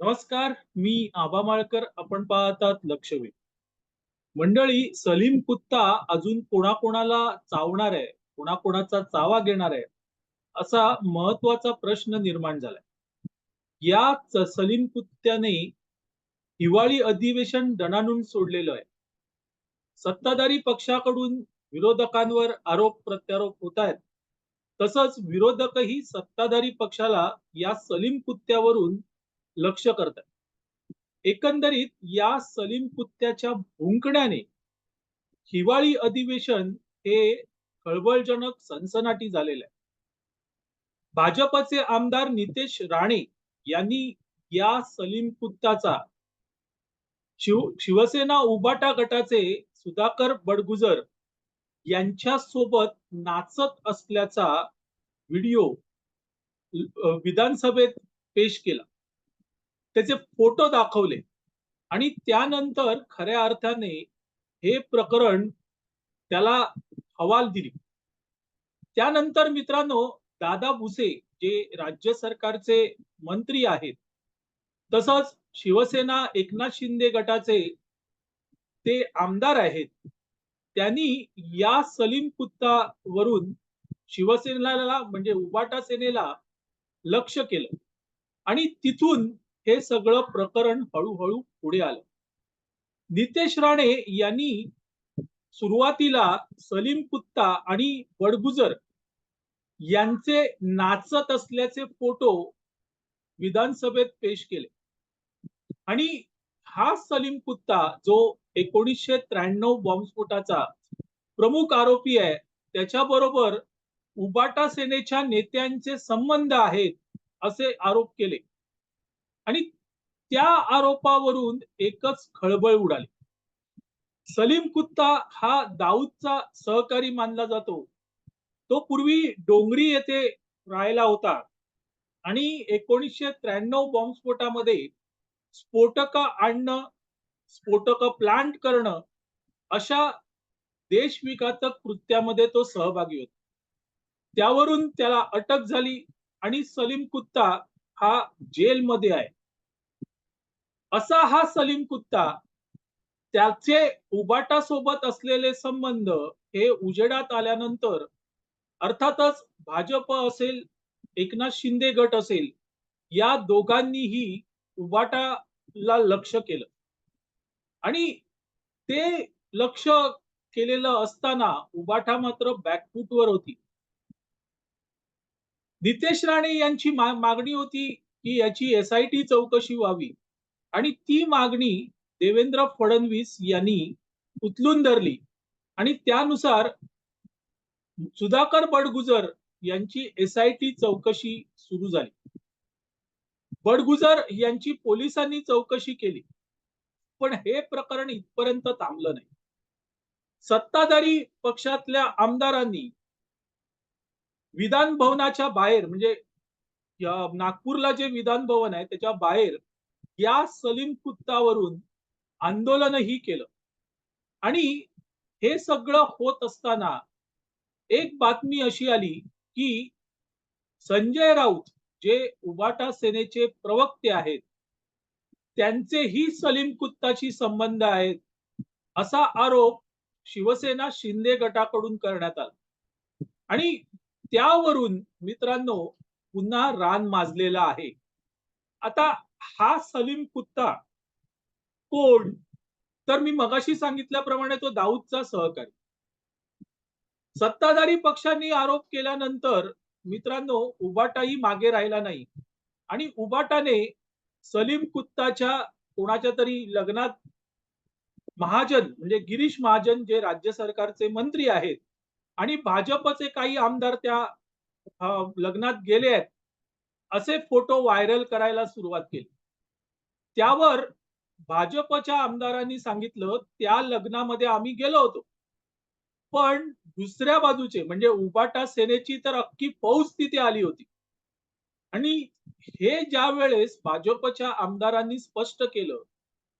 नमस्कार मी आबा माळकर. आपण पाहतात लक्षवेध. मंडळी सलीम कुत्ता अजून कोणाकोणाला चावणार आहे? कोणाकोणाचा चावा घेणार आहे? असा महत्त्वाचा प्रश्न निर्माण झालाय. या सलीम कुत्त्याने हिवाळी अधिवेशन दणानून सोडलेलं आहे. सत्ताधारी पक्षाकडून विरोधकांवर आरोप प्रत्यारोप होत आहेत. तसंच विरोधकही सत्ताधारी पक्षाला या सलीम कुत्त्यावरून लक्ष करतात. एकंदरीत या सलीम कुत्त्याच्या भुंकण्याने हिवाळी अधिवेशन हे खळबळजनक सनसनाटी झालेलं आहे. भाजपचे आमदार नितेश राणे यांनी या सलीम कुत्ताचा शिव शिवसेना उबाटा गटाचे सुधाकर बडगुजर यांच्या सोबत नाचत असल्याचा व्हिडिओ विधानसभेत पेश केला. त्याचे फोटो दाखवले. आणि त्यानंतर खऱ्या अर्थाने हे प्रकरण त्याला हवाल दिली. त्यानंतर मित्रांनो दादा भुसे जे राज्य सरकारचे मंत्री आहेत तसंच शिवसेना एकनाथ शिंदे गटाचे ते आमदार आहेत त्यांनी या सलीम कुत्तावरून शिवसेनेला म्हणजे उबाटा सेनेला लक्ष केलं. आणि तिथून हे सगळं प्रकरण हळूहळू पुढे आलं. नितेश राणे यांनी सुरुवातीला सलीम कुत्ता आणि बडगुजर यांचे नाचत असल्याचे फोटो विधानसभेत पेश केले. आणि हा सलीम कुत्ता जो एकोणीसशे त्र्याण्णव बॉम्बस्फोटाचा प्रमुख आरोपी आहे त्याच्याबरोबर उबाटा सेनेच्या नेत्यांचे संबंध आहेत असे आरोप केले. आणि त्या आरोपावरून एकच खळबळ उडाली. सलीम कुत्ता हा दाऊदचा सहकारी मानला जातो. तो पूर्वी डोंगरी येथे राहायला होता आणि एकोणीसशे त्र्याण्णव बॉम्बस्फोटामध्ये स्फोटक आणणं स्फोटक प्लांट करणं अशा देशविघातक कृत्यामध्ये तो सहभागी होता. त्यावरून त्याला अटक झाली आणि सलीम कुत्ता हा जेलमध्ये आहे. असा हा सलीम कुत्ता त्याचे उबाटा सोबत असलेले संबंध हे उजेडात आल्यानंतर अर्थातच भाजप असेल एकनाथ शिंदे गट असेल या दोघांनीही उबाटाला लक्ष केलं. आणि ते लक्ष केलेलं असताना उबाटा मात्र बॅकफूटवर होती. नितेश राणे यांची मागणी होती की याची एस आयटी चौकशी व्हावी. आणि ती मागणी देवेंद्र फडणवीस यांनी उचलून धरली. आणि त्यानुसार सुधाकर बडगुजर यांची एस आयटी चौकशी सुरू झाली. बडगुजर यांची पोलिसांनी चौकशी केली. पण हे प्रकरण इथपर्यंत थांबलं नाही. सत्ताधारी पक्षातल्या आमदारांनी विधान भवनाच्या बाहेर म्हणजे नागपूरला जे विधान भवन आहे त्याच्या बाहेर या सलीम कुत्तावरून आंदोलनही केलं. आणि हे सगळं होत असताना एक बातमी अशी आली की संजय राऊत जे उबाटा सेनेचे प्रवक्ते आहेत त्यांचेही सलीम कुत्ताशी संबंध आहेत असा आरोप शिवसेना शिंदे गटाकडून करण्यात आला. आणि त्यावरून मित्रांनो पुन्हा रान माजलेला आहे. आता हा सलीम कुत्ता कोण? तर मी मगाशी सांगितल्याप्रमाणे तो दाऊदचा सहकारी. सत्ताधारी पक्षांनी आरोप केल्यानंतर मित्रांनो उबाटाही मागे राहिला नाही. आणि उबाटाने सलीम कुत्ताच्या कोणाच्या तरी लग्नात महाजन म्हणजे गिरीश महाजन जे राज्य सरकारचे मंत्री आहेत आणि भाजपचे काही आमदार त्या लग्नात गेले आहेत असे फोटो व्हायरल करायला सुरुवात केली. त्यावर भाजपच्या आमदारांनी सांगितलं त्या लग्नामध्ये आम्ही गेलो होतो. पण दुसऱ्या बाजूचे म्हणजे उबाटा सेनेची तर अख्खी फौज तिथे आली होती. आणि हे ज्या वेळेस भाजपच्या आमदारांनी स्पष्ट केलं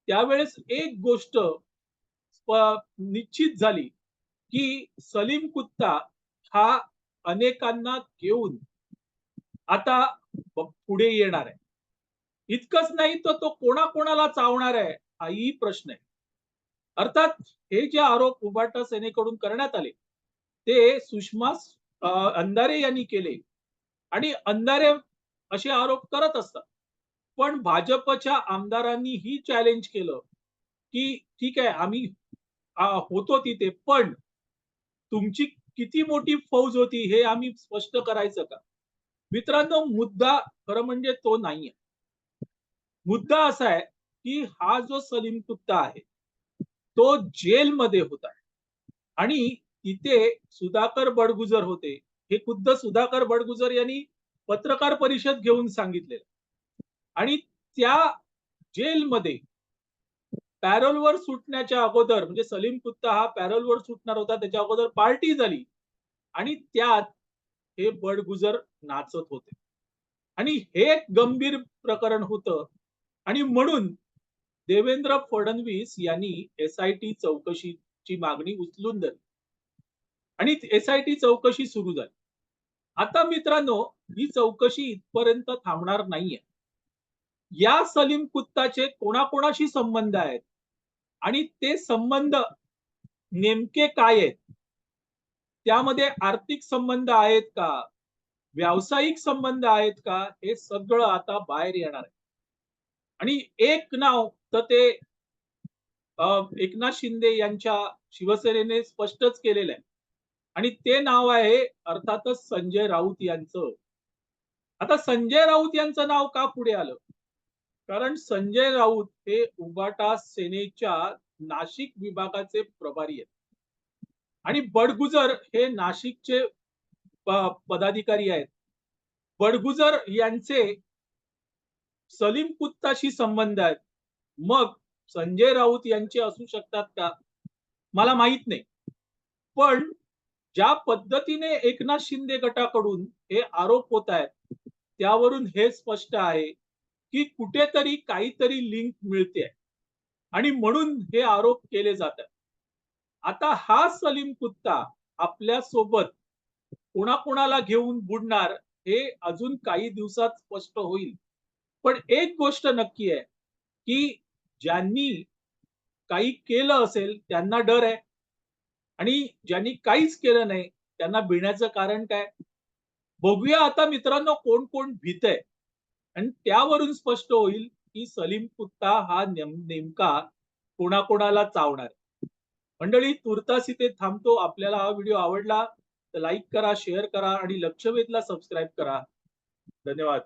त्यावेळेस एक गोष्ट निश्चित झाली. की सलीम कुत्ता हा अनेकांना घेऊन आता पुढे येणार आहे. इतकंच नाही तर तो कोणाकोणाला चावणार आहे हाही प्रश्न आहे. अर्थात हे जे आरोप उभाटा सेनेकडून करण्यात आले ते सुषमा अंधारे यांनी केले. आणि अंधारे असे आरोप करत असतात. पण भाजपच्या आमदारांनी ही चॅलेंज केलं की ठीक आहे आम्ही होतो तिथे पण तुमची किती मोठी फौज होती हे आम्ही स्पष्ट करायचं का? मित्रांनो मुद्दा खरं म्हणजे तो नाहीये. मुद्दा असा आहे की हा जो सलीम कुत्ता आहे तो जेलमध्ये होता. आणि तिथे सुधाकर बडगुजर होते. हे खुद्द सुधाकर बडगुजर यांनी पत्रकार परिषद घेऊन सांगितलेलं. आणि त्या जेलमध्ये पॅरोलवर सुटण्याच्या अगोदर म्हणजे सलीम कुत्ता हा पॅरोलवर सुटणार होता त्याच्या अगोदर पार्टी झाली. आणि त्यात हे बडगुजर नाचत होते. आणि हे एक गंभीर प्रकरण होतं. आणि म्हणून देवेंद्र फडणवीस यांनी एस आय टी चौकशीची मागणी उचलून धरली. आणि एस आय टी चौकशी सुरू झाली. आता मित्रांनो ही चौकशी इथपर्यंत थांबणार नाहीये. या सलीम कुत्ताचे कोणाकोणाशी संबंध आहेत? आणि ते संबंध नेमके काय आहेत? त्यामध्ये आर्थिक संबंध आहेत का? व्यावसायिक संबंध आहेत का? हे सगळं आता बाहेर येणार आहे. आणि एक नाव तर ते एकनाथ शिंदे यांच्या शिवसेनेने स्पष्टच केलेलं आहे. आणि ते नाव आहे अर्थातच संजय राऊत यांचं. आता संजय राऊत यांचं नाव का पुढे आलं? कारण संजय राऊत हे उगाटा सेनेच्या नाशिक विभागाचे प्रभारी आहेत. आणि बडगुजर हे नाशिकचे पदाधिकारी आहेत. बडगुजर यांचे सलीम कुत्ताशी संबंध आहेत. मग संजय राऊत यांचे असू शकतात का? मला माहीत नाही. पण ज्या पद्धतीने एकनाथ शिंदे गटाकडून हे आरोप होत आहेत त्यावरून हे स्पष्ट आहे की कुठेतरी काहीतरी लिंक मिळते. आणि म्हणून हे आरोप केले जातात. आता हा सलीम कुत्ता आपल्यासोबत कोणाकोणाला घेऊन बुडणार हे अजून काही दिवसात स्पष्ट होईल. पण एक गोष्ट नक्की आहे की ज्यांनी काही केलं असेल त्यांना डर आहे. आणि ज्यांनी काहीच केलं नाही त्यांना भिण्याचं कारण काय? बघूया आता मित्रांनो कोण कोण भीत आहे. आणि त्यावरून स्पष्ट होईल की सलीम कुत्ता हा नेम- नेमका कोणाकोणाला चावणार. मंडळी तुर्तास इथे थांबतो. आपल्याला हा व्हिडिओ आवडला तर लाईक करा शेअर करा आणि लक्षवेधला सबस्क्राईब करा. धन्यवाद.